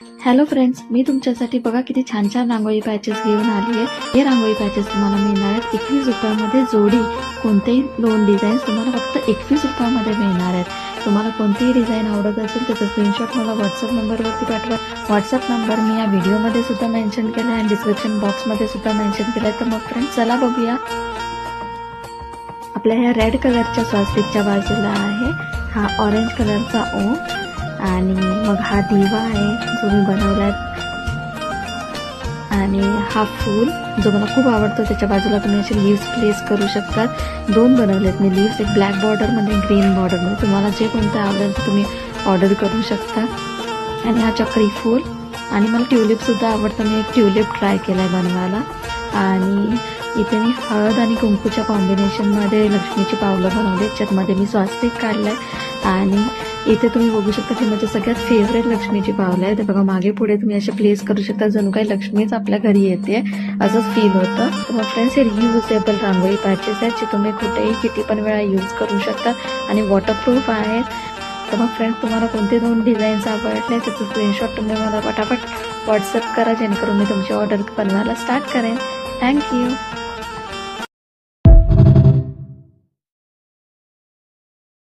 Hello friends मी तुमच्यासाठी बघा किती छान छान रांगोळी पॅचेस घेऊन आली आहे. हे रांगोळी पॅचेस तुम्हाला मिळणार आहेत. एकवीस रुपयामध्ये जोडी कोणतेही दोन डिझाईन्स तुम्हाला फक्त एकवीस रुपयामध्ये मिळणार आहेत. तुम्हाला कोणतीही डिझाईन आवडत असेल त्याचा स्क्रीनशॉट मला व्हॉट्सअप नंबरवरती पाठवा. व्हॉट्सअप नंबर मी या व्हिडिओमध्ये सुद्धा मेन्शन केला आहे आणि डिस्क्रिप्शन बॉक्समध्ये सुद्धा मेन्शन केलं आहे तर मग फ्रेंड्स चला बघूया. आपल्या ह्या रेड कलरच्या स्वास्तिकच्या बाजूला आहे. हा ऑरेंज कलरचा ओम. आणि मग हा दिवा आहे जो मी बनवला आणि हा फूल जो मला खूप आवडतो त्याच्या बाजूला तुम्ही असे लिव्स प्लेस करू शकतात. दोन बनवलेत मी लिव्स एक ब्लॅक बॉर्डरमध्ये ग्रीन बॉर्डरमध्ये तुम्हाला जे कोणतं आवडेल ते तुम्ही ऑर्डर करू शकता. आणि हा चक्री फूल. आणि मला ट्युलिपसुद्धा आवडतं. मी एक ट्युलिप ट्राय केला आहे बनवायला. आणि इथे मी हळद आणि कुंकूच्या कॉम्बिनेशनमध्ये लक्ष्मीची पावलं बनवली. ज्यातमध्ये मी स्वास्तिक काढलं आहे आणि इथे तुम्ही बघू शकता की माझ्या सगळ्यात फेवरेट लक्ष्मीची पावलं आहे ते बघा मागे पुढे तुम्ही असे प्लेस करू शकता जणू काही लक्ष्मीच आपल्या घरी येते. असंच फील होतं. मग फ्रेंड्स हे रियुजेबल रांगोळी पॅचेस आहेत जे तुम्ही कुठेही किती पण वेळा यूज करू शकता आणि वॉटरप्रूफ आहेत. तर मग फ्रेंड्स तुम्हाला कोणते दोन डिझाईन्स आवडले त्याचं स्क्रीनशॉट तुम्ही मला पटापट व्हॉट्सअप करा जेणेकरून मी तुमची ऑर्डर बनवायला स्टार्ट करेन. थँक्यू